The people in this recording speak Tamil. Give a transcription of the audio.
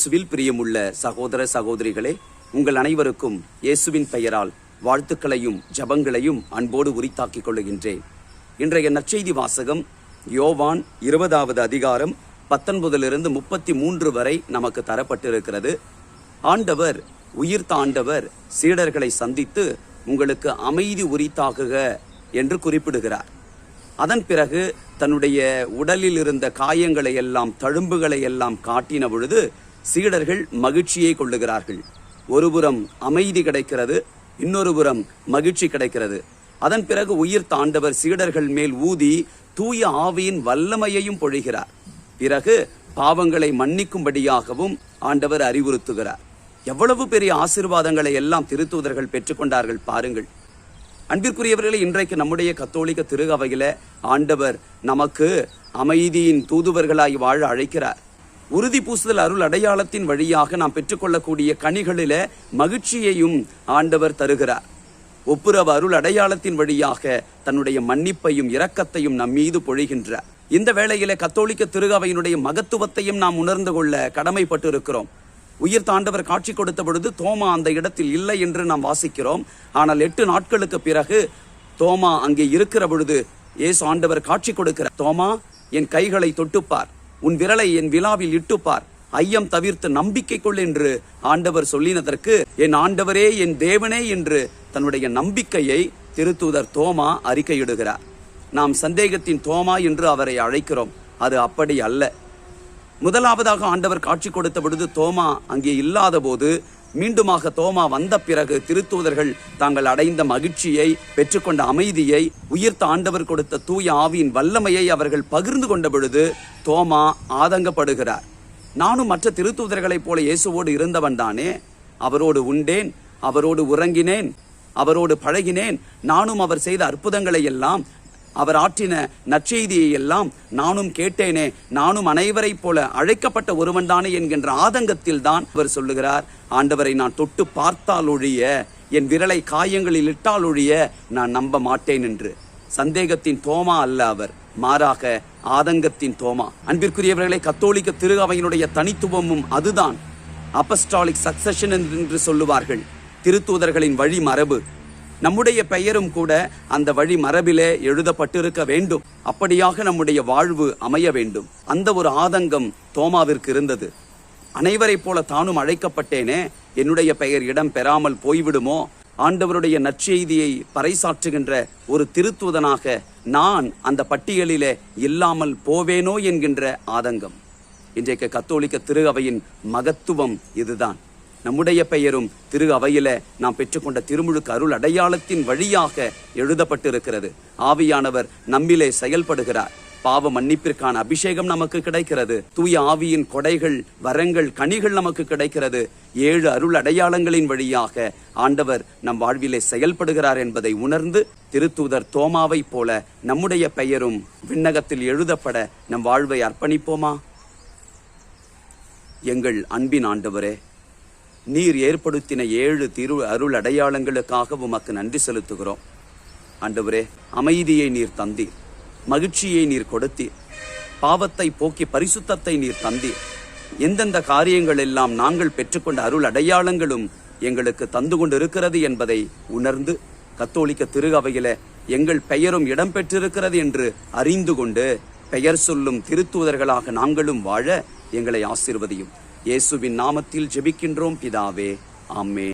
இயேசுவில் பிரியமுள்ள சகோதர சகோதரிகளே உங்கள் அனைவருக்கும் இயேசுவின் பெயரால் வாழ்த்துக்களையும் ஜபங்களையும் அன்போடு உரித்தாக்கிக் கொள்ளுகின்றேன். இன்றைய நற்செய்தி வாசகம் யோவான் இருபதாவது அதிகாரம் பத்தொன்பதிலிருந்து முப்பத்தி மூன்று வரை நமக்கு தரப்பட்டிருக்கிறது. ஆண்டவர் உயிர்த்த ஆண்டவர் சீடர்களை சந்தித்து உங்களுக்கு அமைதி உரித்தாகுக என்று குறிப்பிடுகிறார். அதன் பிறகு தன்னுடைய உடலில் இருந்த காயங்களை எல்லாம் தழும்புகளை எல்லாம் காட்டின பொழுது சீடர்கள் மகிழ்ச்சியை கொள்ளுகிறார்கள். ஒருபுறம் அமைதி கிடைக்கிறது இன்னொரு புறம் மகிழ்ச்சி கிடைக்கிறது. அதன் பிறகு உயிர் தாண்டவர் சீடர்கள் மேல் ஊதி தூய ஆவியின் வல்லமையையும் பொழிகிறார். பிறகு பாவங்களை மன்னிக்கும்படியாகவும் ஆண்டவர் அறிவுறுத்துகிறார். எவ்வளவு பெரிய ஆசீர்வாதங்களை எல்லாம் திருத்தூதர்கள் பெற்றுக்கொண்டார்கள் பாருங்கள். அன்பிற்குரியவர்களே இன்றைக்கு நம்முடைய கத்தோலிக்க திருகவையில ஆண்டவர் நமக்கு அமைதியின் தூதுவர்களாய் வாழ அழைக்கிறார். உறுதி பூசுதல் அருள் அடையாளத்தின் வழியாக நாம் பெற்றுக்கொள்ளக்கூடிய கனிகளில மகிழ்ச்சியையும் ஆண்டவர் தருகிறார். ஒப்புரவு அருள் அடையாளத்தின் வழியாக தன்னுடைய மன்னிப்பையும் இரக்கத்தையும் நம் மீது பொழிகின்றார். இந்த வேளையில கத்தோலிக்க திருகவையினுடைய மகத்துவத்தையும் நாம் உணர்ந்து கொள்ள கடமைப்பட்டு இருக்கிறோம் உயிர் தாண்டவர் காட்சி கொடுத்த பொழுது தோமா அந்த இடத்தில் இல்லை என்று நாம் வாசிக்கிறோம். ஆனால் எட்டு நாட்களுக்கு பிறகு தோமா அங்கே இருக்கிற பொழுது இயேசு ஆண்டவர் காட்சி கொடுக்கிறார். தோமா என் கைகளை தொட்டுப்பார். உன் விரலை என் விழாவில் இட்டுப்பார். ஐயம் தவிர்த்து நம்பிக்கை கொள் என்று ஆண்டவர் சொல்லினதற்கு என் ஆண்டவரே என் தேவனே என்று தன்னுடைய நம்பிக்கையை திருத்தூதர் தோமா அறிக்கையிடுகிறார். நாம் சந்தேகத்தின் தோமா என்று அவரை அழைக்கிறோம். அது அப்படி அல்ல. முதலாவதாக ஆண்டவர் காட்சி கொடுத்த பொழுது தோமா அங்கே இல்லாத போது மீண்டுமாக தோமா வந்த பிறகு திருத்தூதர்கள் தாங்கள் அடைந்த மகிழ்ச்சியை பெற்றுக்கொண்ட அமைதியை உயிர்த்த ஆண்டவர் கொடுத்த தூய ஆவியின் வல்லமையை அவர்கள் பகிர்ந்து கொண்ட பொழுது தோமா ஆதங்கப்படுகிறார். நானும் மற்ற திருத்தூதர்களைப் போல இயேசுவோடு இருந்தவன் தானே. அவரோடு உண்டேன் அவரோடு உறங்கினேன் அவரோடு பழகினேன். நானும் அவர் செய்த அற்புதங்களை எல்லாம் அவர் ஆற்றின நற்செய்தியை எல்லாம் நானும் கேட்டேனே. நானும் அனைவரைப் போல அழைக்கப்பட்ட ஒருவன்தானே என்கின்ற ஆதங்கத்தில் தான் அவர் சொல்லுகிறார். ஆண்டவரை நான் தொட்டு பார்த்தால் ஒழிய என் விரலை காயங்களில் இட்டால் ஒழிய நான் நம்ப மாட்டேன் என்று. சந்தேகத்தின் தோமா அல்ல அவர். மாறாக ஆதங்கத்தின் தோமா. அன்பிற்குரியவர்களை கத்தோலிக்க திரு அவையினுடைய தனித்துவமும் அதுதான். அப்பஸ்டாலிக் சக்சஷன் என்று சொல்லுவார்கள். திருத்தூதர்களின் வழி மரபு. நம்முடைய பெயரும் கூட அந்த வழி மரபிலே எழுதப்பட்டிருக்க வேண்டும். அப்படியாக நம்முடைய வாழ்வு அமைய வேண்டும். அந்த ஒரு ஆதங்கம் தோமாவிற்கு இருந்தது. அனைவரைப் போல தானும் அழைக்கப்பட்டேனே. என்னுடைய பெயர் இடம் பெறாமல் போய்விடுமோ? ஆண்டவருடைய நற்செய்தியை பறைசாற்றுகின்ற ஒரு திருத்துவதனாக நான் அந்த பட்டியலிலே இல்லாமல் போவேனோ என்கின்ற ஆதங்கம். இன்றைக்கு கத்தோலிக்க திரு அவையின் மகத்துவம் இதுதான். நம்முடைய பெயரும் திரு அவையில நாம் பெற்றுக்கொண்ட திருமுழுக்கு அருள் அடையாளத்தின் வழியாக எழுதப்பட்டிருக்கிறது. ஆவியானவர் நம்மிலே செயல்படுகிறார். பாவ மன்னிப்பிற்கான அபிஷேகம் நமக்கு கிடைக்கிறது. தூய ஆவியின் கொடைகள் வரங்கள் கனிகள் நமக்கு கிடைக்கிறது. ஏழு அருள் அடையாளங்களின் வழியாக ஆண்டவர் நம் வாழ்விலே செயல்படுகிறார் என்பதை உணர்ந்து திருத்தூதர் தோமாவைப் போல நம்முடைய பெயரும் விண்ணகத்தில் எழுதப்பட நம் வாழ்வை அர்ப்பணிப்போமா? எங்கள் அன்பின் ஆண்டவரே நீர் ஏற்படுத்தின ஏழு திரு அருள் அடையாளங்களுக்காக உமக்கு நன்றி செலுத்துகிறோம். ஆண்டவரே அமைதியை நீர் தந்தீர். மகிழ்ச்சியை நீர் கொடுத்தீர். பாவத்தை போக்கி பரிசுத்தத்தை நீர் தந்தீர். எந்தெந்த காரியங்கள் எல்லாம் நாங்கள் பெற்றுக்கொண்ட அருள் அடையாளங்களும் எங்களுக்கு தந்து கொண்டு இருக்கிறது என்பதை உணர்ந்து கத்தோலிக்க திருகவையில எங்கள் பெயரும் இடம்பெற்றிருக்கிறது என்று அறிந்து கொண்டு பெயர் சொல்லும் திருத்தூதர்களாக நாங்களும் வாழ எங்களை ஆசிர்வதியும். இயேசுவின் நாமத்தில் ஜெபிக்கின்றோம் பிதாவே. ஆமே